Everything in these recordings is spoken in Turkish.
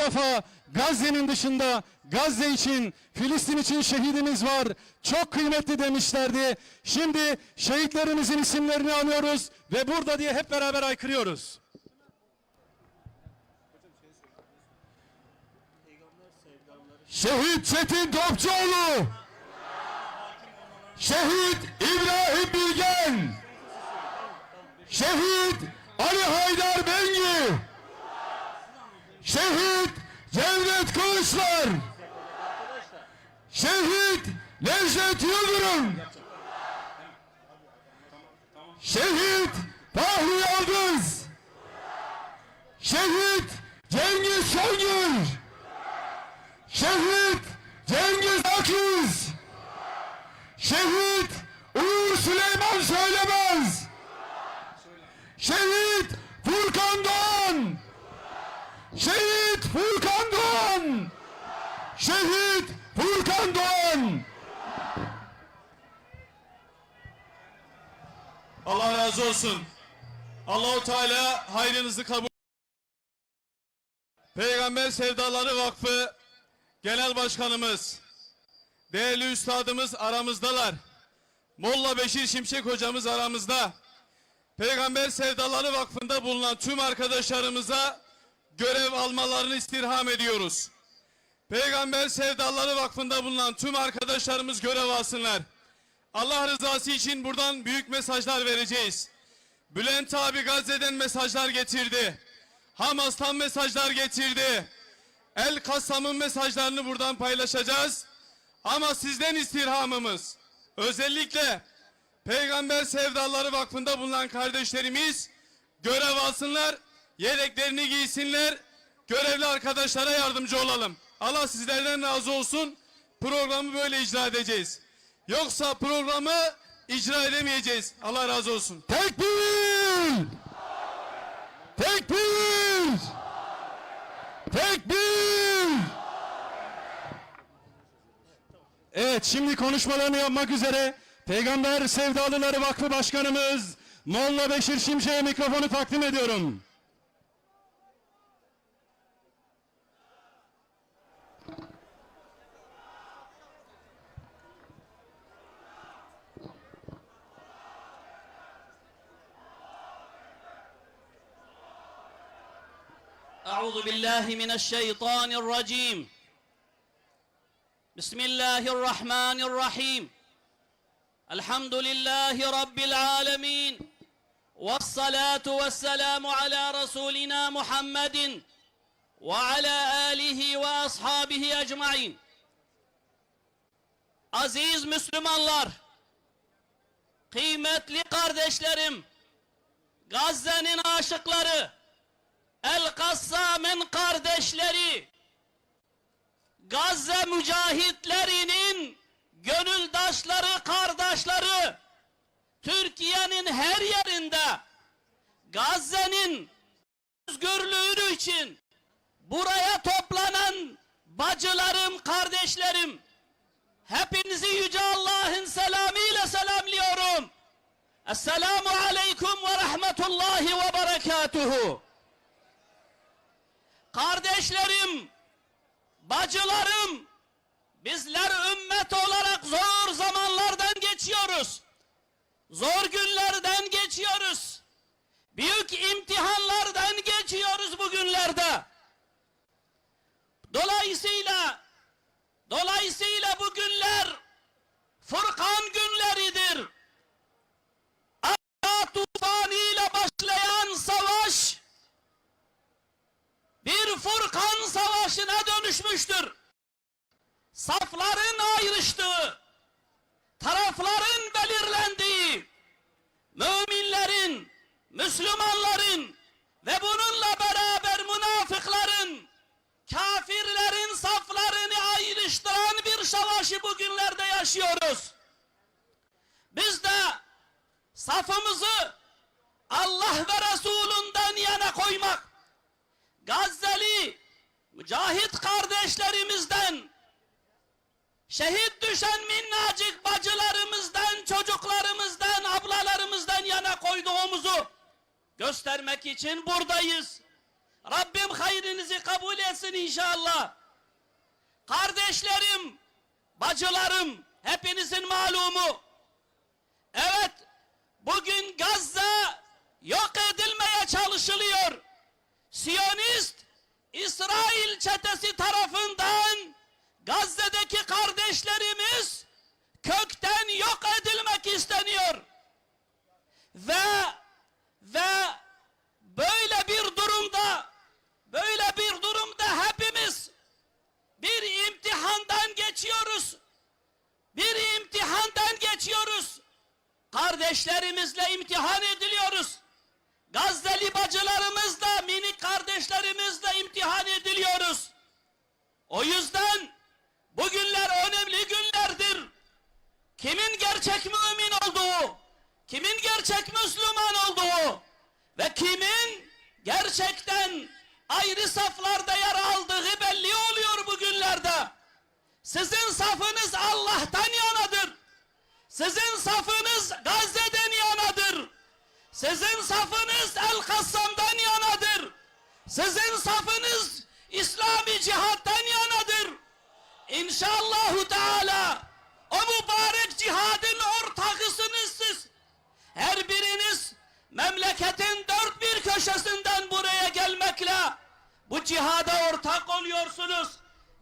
defa Gazze'nin dışında Gazze için, Filistin için şehidimiz var. Çok kıymetli demişlerdi. Şimdi şehitlerimizin isimlerini anıyoruz ve burada diye hep beraber aykırıyoruz. Şehit Çetin Topçuoğlu. Şehit İbrahim Bilgen. Şehit Ali Haydar Bengi. Şehit Cevdet Kılıçlar. Şehit Necdet Yıldırım. Şehit Fahri Yıldız. Şehit Cengiz Şengül. Şehit Cengiz Aküz. Şehit Uğur Süleyman Söylemez. Şehit Furkan Doğan. Şehit Furkan Doğan. Şehit Furkan Doğan. Allah razı olsun. Allahu Teala hayrınızı kabul. Peygamber Sevdaları Vakfı Genel Başkanımız, değerli üstadımız aramızdalar. Molla Beşir Şimşek hocamız aramızda. Peygamber Sevdaları Vakfı'nda bulunan tüm arkadaşlarımıza görev almalarını istirham ediyoruz. Peygamber Sevdaları Vakfı'nda bulunan tüm arkadaşlarımız görev alsınlar. Allah rızası için buradan büyük mesajlar vereceğiz. Bülent abi Gazze'den mesajlar getirdi. Hamas'tan mesajlar getirdi. El Kassam'ın mesajlarını buradan paylaşacağız. Ama sizden istirhamımız özellikle Peygamber Sevdaları Vakfı'nda bulunan kardeşlerimiz görev alsınlar, yeleklerini giysinler, görevli arkadaşlara yardımcı olalım. Allah sizlerden razı olsun. Programı böyle icra edeceğiz. Yoksa programı icra edemeyeceğiz. Allah razı olsun. Tekbir! Tekbir! Tekbir! Evet şimdi konuşmalarını yapmak üzere Peygamber Sevdalıları Vakfı Başkanımız Molla Beşir Şimşek'e mikrofonu takdim ediyorum. أعوذ بالله من الشيطان الرجيم بسم الله الرحمن الرحيم الحمد لله رب العالمين والصلاة والسلام على رسولنا محمد وعلى آله وأصحابه أجمعين Aziz Müslümanlar, kıymetli kardeşlerim, Gazze'nin aşıkları, El Kassam'ın kardeşleri, Gazze mücahitlerinin gönüldaşları, kardeşleri, Türkiye'nin her yerinde Gazze'nin özgürlüğü için buraya toplanan bacılarım, kardeşlerim, hepinizi Yüce Allah'ın selamıyla selamlıyorum. Esselamu Aleyküm ve Rahmetullahi ve Berekatuhu. Kardeşlerim, bacılarım, bizler ümmet olarak zor zamanlardan geçiyoruz. Zor günlerden geçiyoruz. Büyük imtihanlardan geçiyoruz bugünlerde. Dolayısıyla dolayısıyla bu günler Furkan günleridir. Akya tufanıyla başlayan savaş Furkan savaşına dönüşmüştür. Safların ayrıştığı, tarafların belirlendiği, müminlerin, Müslümanların ve bununla beraber münafıkların, kafirlerin saflarını ayrıştıran bir savaşı bugünlerde yaşıyoruz. Biz de safımızı Allah ve Resulünden yana koymak, Gazze'li mücahit kardeşlerimizden, şehit düşen minnacık bacılarımızdan, çocuklarımızdan, ablalarımızdan yana koyduğumuzu göstermek için buradayız. Rabbim hayrınızı kabul etsin inşallah. Kardeşlerim, bacılarım, hepinizin malumu. Evet, bugün Gazze yok edilmeye çalışılıyor. Siyonist İsrail çetesi tarafından Gazze'deki kardeşlerimiz kökten yok edilmek isteniyor. Ve ve böyle bir durumda böyle bir durumda hepimiz bir imtihandan geçiyoruz. Bir imtihandan geçiyoruz. Kardeşlerimizle imtihan ediliyoruz. Gazze'li bacılarımızla, minik kardeşlerimizle imtihan ediliyoruz. O yüzden bugünler önemli günlerdir. Kimin gerçek mümin olduğu, kimin gerçek Müslüman olduğu ve kimin gerçekten ayrı saflarda yer aldığı belli oluyor bugünlerde. Sizin safınız Allah'tan yanadır. Sizin safınız yanadır. Sizin safınız El-Kassam'dan yanadır. Sizin safınız İslami cihattan yanadır. İnşallahu Teala o mübarek cihadın ortağısınız siz. Her biriniz memleketin dört bir köşesinden buraya gelmekle bu cihada ortak oluyorsunuz.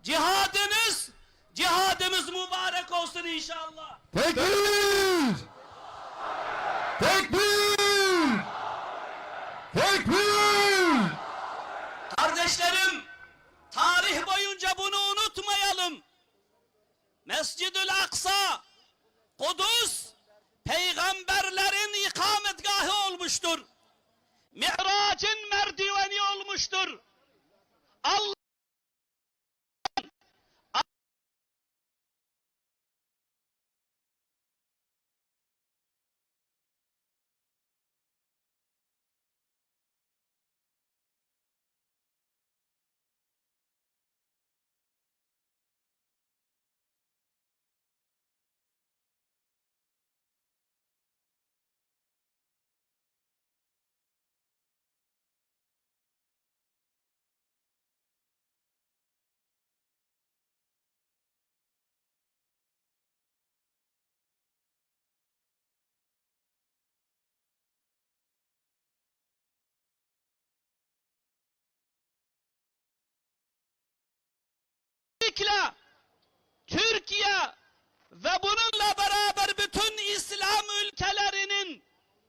Cihadınız, cihadımız mübarek olsun inşallah. Tekbir! Tekbir! Tekbir! Kardeşlerim, tarih boyunca bunu unutmayalım. Mescid-ül Aksa, Kudüs, peygamberlerin ikametgahı olmuştur. Mi'racın merdiveni olmuştur. Allah Özellikle Türkiye ve bununla beraber bütün İslam ülkelerinin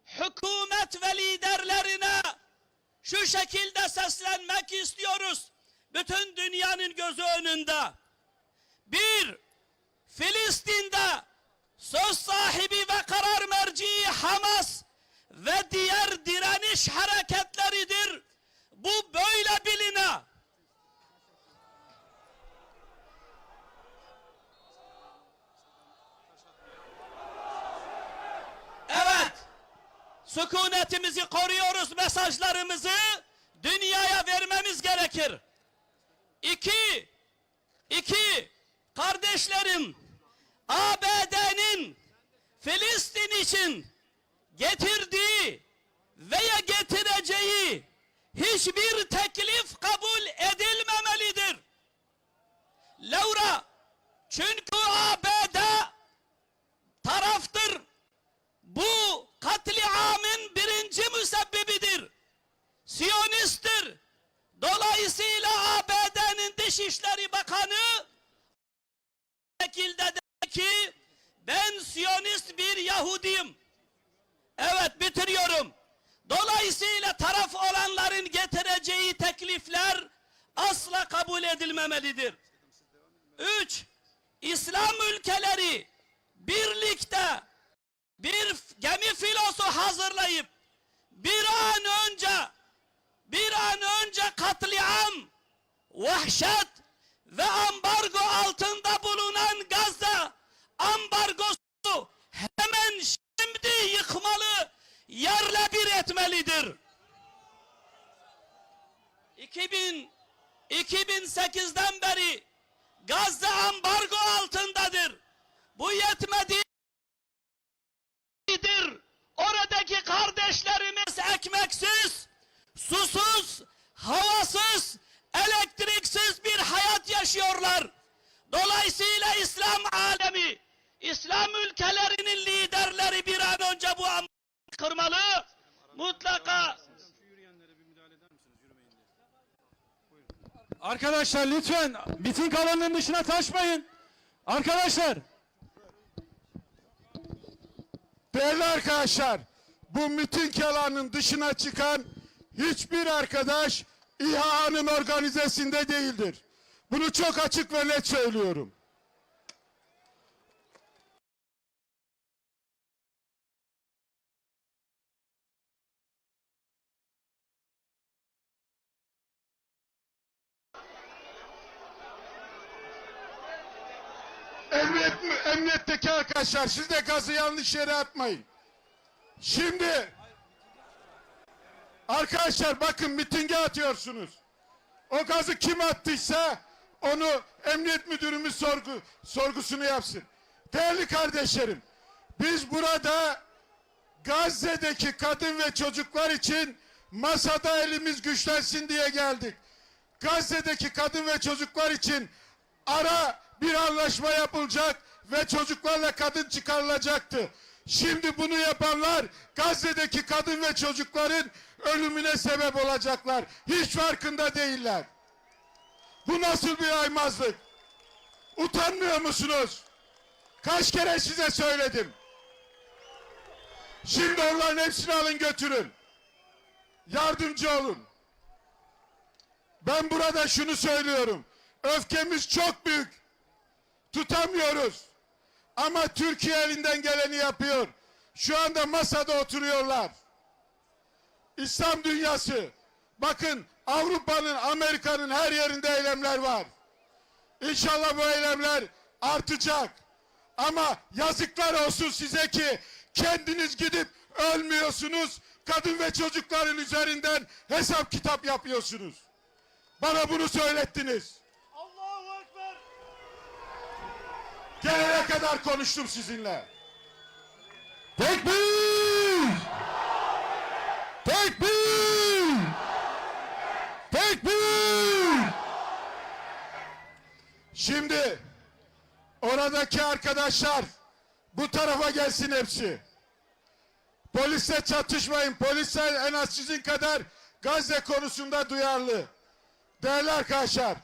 hükümet ve liderlerine şu şekilde seslenmek istiyoruz. Bütün dünyanın gözü önünde. Bir, Filistin'de söz sahibi ve karar merci Hamas ve diğer direniş hareketleridir. Bu böyle biline. Evet. Sükunetimizi koruyoruz mesajlarımızı dünyaya vermemiz gerekir. İki, iki, kardeşlerim, ABD'nin Filistin için getirdiği veya getireceği hiçbir teklif kabul edilmemelidir. Laura, çünkü Dışişleri Bakanı şekilde der ki ben Siyonist bir Yahudiyim. Evet bitiriyorum. Dolayısıyla taraf olanların getireceği teklifler asla kabul edilmemelidir. Üç, İslam ülkeleri birlikte bir gemi filosu hazırlayıp bir an önce bir an önce katliam, vahşet ve ambargo altında bulunan Gazze ambargosu hemen şimdi yıkmalı, yerle bir etmelidir. 2000 2008'den beri Gazze ambargo altındadır. Bu yetmedi Oradaki kardeşlerimiz ekmeksiz, susuz, havasız, elektriksiz bir hayat yaşıyorlar. Dolayısıyla İslam alemi, İslam ülkelerinin liderleri bir an önce bu am kırmalı. Mutlaka Arkadaşlar lütfen miting alanının dışına taşmayın. Arkadaşlar Değerli arkadaşlar, bu miting alanının dışına çıkan hiçbir arkadaş İHA'nın organizesinde değildir. Bunu çok açık ve net söylüyorum. Emniyet, emniyetteki arkadaşlar siz de gazı yanlış yere atmayın. Şimdi arkadaşlar bakın mitinge atıyorsunuz. O gazı kim attıysa onu emniyet müdürümüz sorgu, sorgusunu yapsın. Değerli kardeşlerim biz burada Gazze'deki kadın ve çocuklar için masada elimiz güçlensin diye geldik. Gazze'deki kadın ve çocuklar için ara bir anlaşma yapılacak ve çocuklarla kadın çıkarılacaktı. Şimdi bunu yapanlar Gazze'deki kadın ve çocukların ölümüne sebep olacaklar. Hiç farkında değiller. Bu nasıl bir aymazlık? Utanmıyor musunuz? Kaç kere size söyledim. Şimdi onların hepsini alın götürün. Yardımcı olun. Ben burada şunu söylüyorum. Öfkemiz çok büyük. Tutamıyoruz. Ama Türkiye elinden geleni yapıyor. Şu anda masada oturuyorlar. İslam dünyası. Bakın Avrupa'nın, Amerika'nın her yerinde eylemler var. İnşallah bu eylemler artacak. Ama yazıklar olsun size ki kendiniz gidip ölmüyorsunuz. Kadın ve çocukların üzerinden hesap kitap yapıyorsunuz. Bana bunu söylettiniz. Gelene kadar konuştum sizinle. tekbir! Tekbir! Tekbir! Şimdi oradaki arkadaşlar bu tarafa gelsin hepsi. Polisle çatışmayın. Polisler en az sizin kadar Gazze konusunda duyarlı. Değerli arkadaşlar,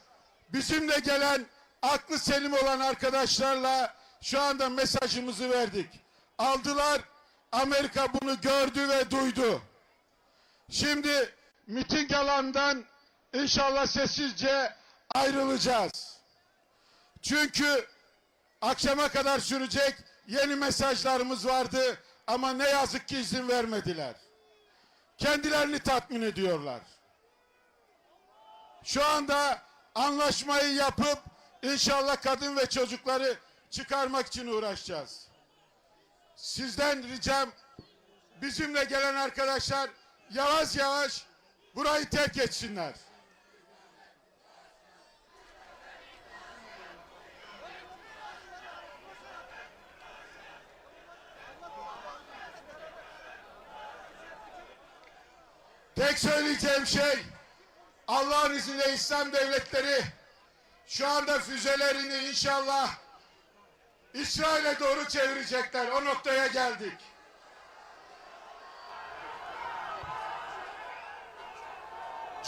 bizimle gelen aklı selim olan arkadaşlarla şu anda mesajımızı verdik. Aldılar, Amerika bunu gördü ve duydu. Şimdi miting alandan inşallah sessizce ayrılacağız. Çünkü akşama kadar sürecek yeni mesajlarımız vardı ama ne yazık ki izin vermediler. Kendilerini tatmin ediyorlar. Şu anda anlaşmayı yapıp inşallah kadın ve çocukları çıkarmak için uğraşacağız. Sizden ricam bizimle gelen arkadaşlar yavaş yavaş burayı terk etsinler. Tek söyleyeceğim şey Allah'ın izniyle İslam devletleri şu anda füzelerini inşallah İsrail'e doğru çevirecekler. O noktaya geldik.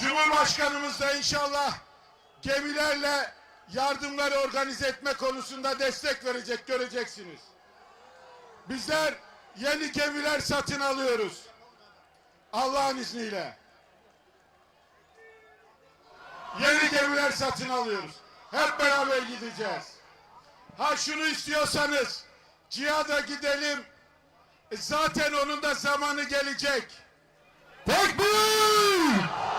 Cumhurbaşkanımız da inşallah gemilerle yardımları organize etme konusunda destek verecek göreceksiniz. Bizler yeni gemiler satın alıyoruz. Allah'ın izniyle. Yeni gemiler satın alıyoruz. Hep beraber gideceğiz. Ha şunu istiyorsanız cihada gidelim. E zaten onun da zamanı gelecek. Tekbir!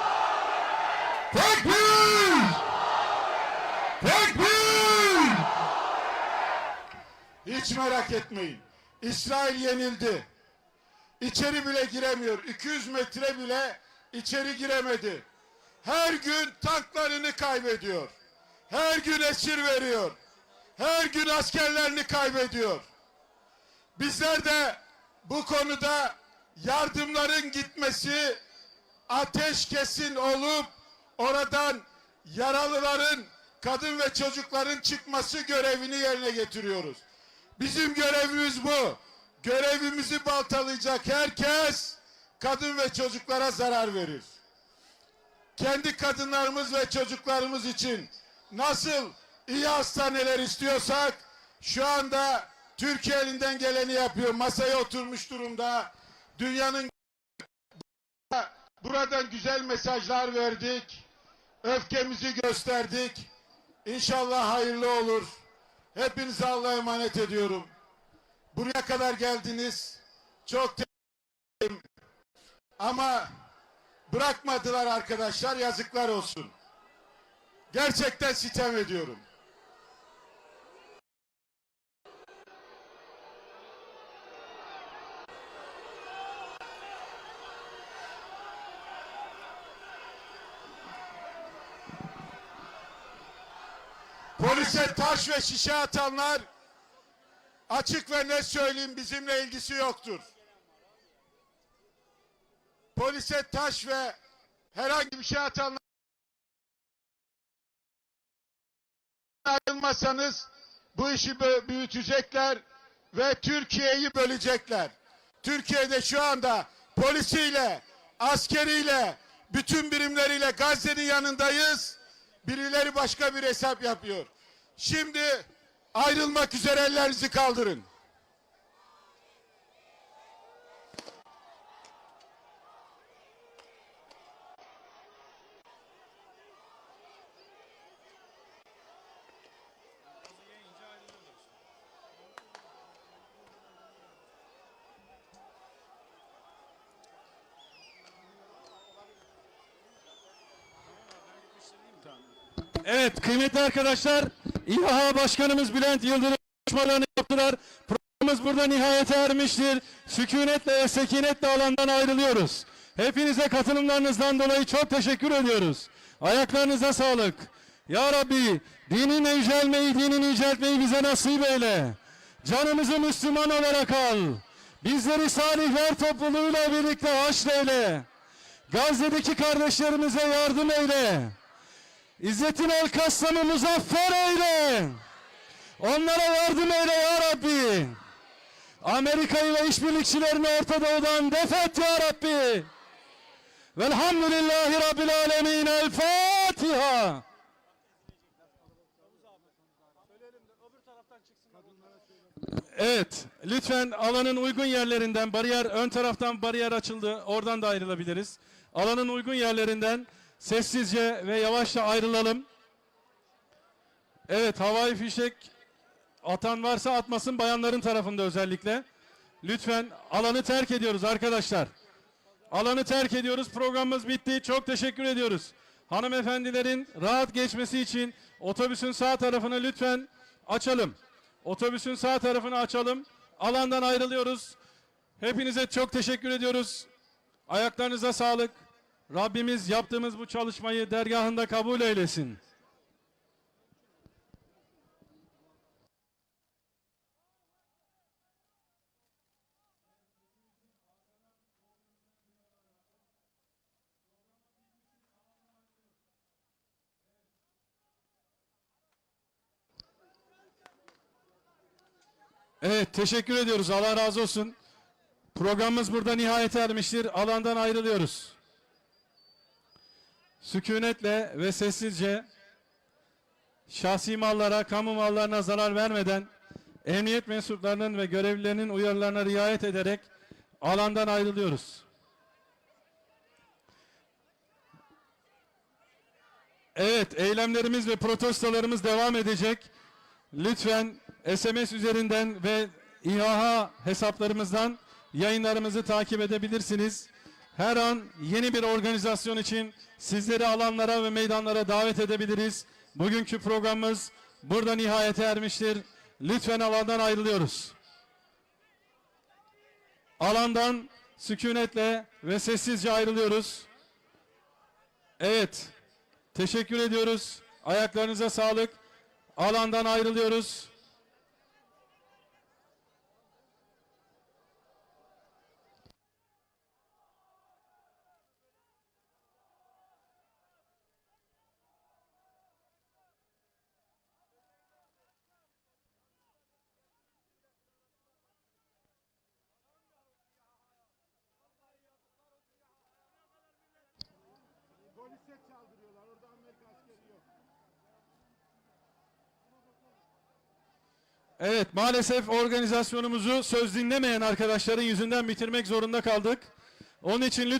Tekbir! Tekbir! Hiç merak etmeyin. İsrail yenildi. İçeri bile giremiyor. 200 metre bile içeri giremedi. Her gün tanklarını kaybediyor. Her gün esir veriyor. Her gün askerlerini kaybediyor. Bizler de bu konuda yardımların gitmesi ateşkesin olup oradan yaralıların, kadın ve çocukların çıkması görevini yerine getiriyoruz. Bizim görevimiz bu. Görevimizi baltalayacak herkes kadın ve çocuklara zarar verir. Kendi kadınlarımız ve çocuklarımız için nasıl iyi hastaneler istiyorsak şu anda Türkiye elinden geleni yapıyor. Masaya oturmuş durumda. Dünyanın buradan güzel mesajlar verdik. Öfkemizi gösterdik. İnşallah hayırlı olur. Hepinize Allah'a emanet ediyorum. Buraya kadar geldiniz. Çok teşekkür ederim. Ama bırakmadılar arkadaşlar. Yazıklar olsun. Gerçekten sitem ediyorum. Polise taş ve şişe atanlar açık ve net söyleyeyim bizimle ilgisi yoktur. Polise taş ve herhangi bir şey atanlar ayrılmasanız bu işi büyütecekler ve Türkiye'yi bölecekler. Türkiye'de şu anda polisiyle, askeriyle, bütün birimleriyle Gazze'nin yanındayız. Birileri başka bir hesap yapıyor. Şimdi ayrılmak üzere ellerinizi kaldırın. Evet kıymetli arkadaşlar İHA Başkanımız Bülent Yıldırım konuşmalarını yaptılar. Programımız burada nihayete ermiştir. Sükunetle ve sekinetle alandan ayrılıyoruz. Hepinize katılımlarınızdan dolayı çok teşekkür ediyoruz. Ayaklarınıza sağlık. Ya Rabbi dinini yücelmeyi, dinini yüceltmeyi bize nasip eyle. Canımızı Müslüman olarak al. Bizleri salihler topluluğuyla birlikte haşreyle. Gazze'deki kardeşlerimize yardım eyle. İzzettin El Kassam'ı muzaffer eyle. Onlara yardım eyle ya Rabbi. Amerika'yı ve işbirlikçilerini Orta Doğu'dan defet ya Rabbi. Velhamdülillahi Rabbil Alemin. El Fatiha. Evet, lütfen alanın uygun yerlerinden bariyer ön taraftan bariyer açıldı. Oradan da ayrılabiliriz. Alanın uygun yerlerinden sessizce ve yavaşça ayrılalım. Evet, havai fişek atan varsa atmasın bayanların tarafında özellikle. Lütfen alanı terk ediyoruz arkadaşlar. Alanı terk ediyoruz. Programımız bitti. Çok teşekkür ediyoruz. Hanımefendilerin rahat geçmesi için otobüsün sağ tarafını lütfen açalım. Otobüsün sağ tarafını açalım. Alandan ayrılıyoruz. Hepinize çok teşekkür ediyoruz. Ayaklarınıza sağlık. Rabbimiz yaptığımız bu çalışmayı dergahında kabul eylesin. Evet, teşekkür ediyoruz. Allah razı olsun. Programımız burada nihayete ermiştir. Alandan ayrılıyoruz. Sükunetle ve sessizce şahsi mallara, kamu mallarına zarar vermeden emniyet mensuplarının ve görevlilerinin uyarılarına riayet ederek alandan ayrılıyoruz. Evet, eylemlerimiz ve protestolarımız devam edecek. Lütfen SMS üzerinden ve İHA hesaplarımızdan yayınlarımızı takip edebilirsiniz. Her an yeni bir organizasyon için sizleri alanlara ve meydanlara davet edebiliriz. Bugünkü programımız burada nihayete ermiştir. Lütfen alandan ayrılıyoruz. Alandan sükunetle ve sessizce ayrılıyoruz. Evet. Teşekkür ediyoruz. Ayaklarınıza sağlık. Alandan ayrılıyoruz. Evet maalesef organizasyonumuzu söz dinlemeyen arkadaşların yüzünden bitirmek zorunda kaldık. Onun için lütfen